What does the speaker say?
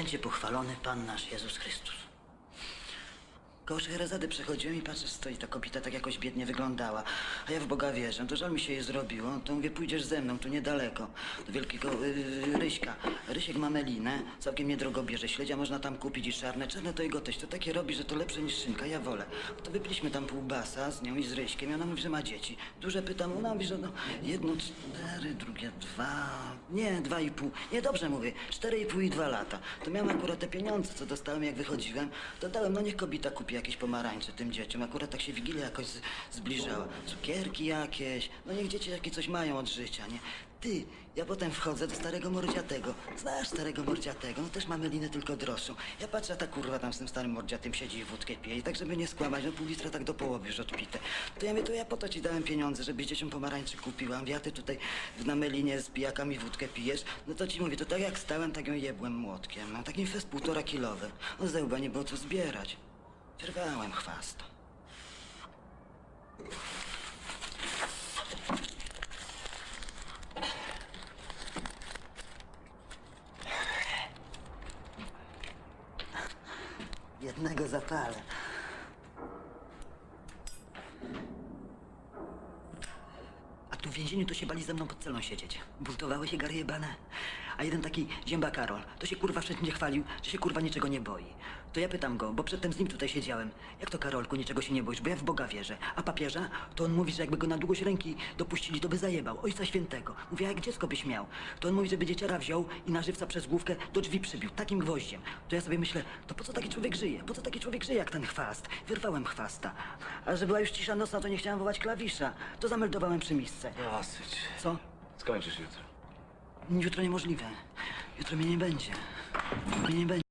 Będzie pochwalony Pan nasz Jezus Chrystus. Koło Szeherezady przechodziłem i patrzę, stoi ta kobieta, tak jakoś biednie wyglądała. A ja w Boga wierzę, to żal mi się jej zrobiło. To mówię, pójdziesz ze mną, tu niedaleko, do wielkiego yy, Ryśka. Rysiek ma melinę, całkiem niedrogo bierze śledzia, można tam kupić i czarne. Czarne to jego teść, to takie robi, że to lepsze niż szynka, ja wolę. To wypiliśmy tam pół basa z nią i z Ryśkiem i ona mówi, że ma dzieci. Duże pytam, ona mówi, że no, jedno cztery, drugie dwa, nie, dwa i pół. Nie, dobrze mówię, cztery i pół i dwa lata. To miałem akurat te pieniądze, co dostałem, jak wychodziłem, to dałem, no niech kobieta kupi jakieś pomarańcze tym dzieciom. Akurat tak się Wigilia jakoś zbliżała. Cukierki jakieś, no niech dzieci takie coś mają od życia, nie? Ty, ja potem wchodzę do starego mordziatego. Znasz starego mordziatego? No też mamy linę tylko droższą. Ja patrzę, a ta kurwa tam z tym starym mordziatym siedzi i wódkę pije. I tak, żeby nie skłamać, no pół litra tak do połowy już odpite. To ja mówię, to ja po to ci dałem pieniądze, żebyś dzieciom pomarańczy kupiłam. Ja ty tutaj na melinie z pijakami wódkę pijesz. No to ci mówię, to tak jak stałem, tak ją jebłem młotkiem. No takim fest półtora kilowym. No zełba nie było tu zbierać. Wyrwałem chwast. Jednego zapalę. A tu w więzieniu to się bali ze mną pod celą siedzieć. Buntowały się gary jebane. A jeden taki zięba Karol, to się kurwa wszędzie chwalił, że się kurwa niczego nie boi. To ja pytam go, bo przedtem z nim tutaj siedziałem. Jak to Karolku, niczego się nie boisz, bo ja w Boga wierzę. A papieża, to on mówi, że jakby go na długość ręki dopuścili, to by zajebał. Ojca Świętego. Mówię, a jak dziecko byś miał. To on mówi, żeby dzieciara wziął i na żywca przez główkę do drzwi przybił, takim gwoździem. To ja sobie myślę, to po co taki człowiek żyje? Po co taki człowiek żyje jak ten chwast? Wyrwałem chwasta. A że była już cisza nocna, to nie chciałem wołać klawisza. To zameldowałem przy misce. Dosyć. Co? Skończysz jutro. Jutro niemożliwe. Jutro mnie nie będzie. Mnie nie będzie.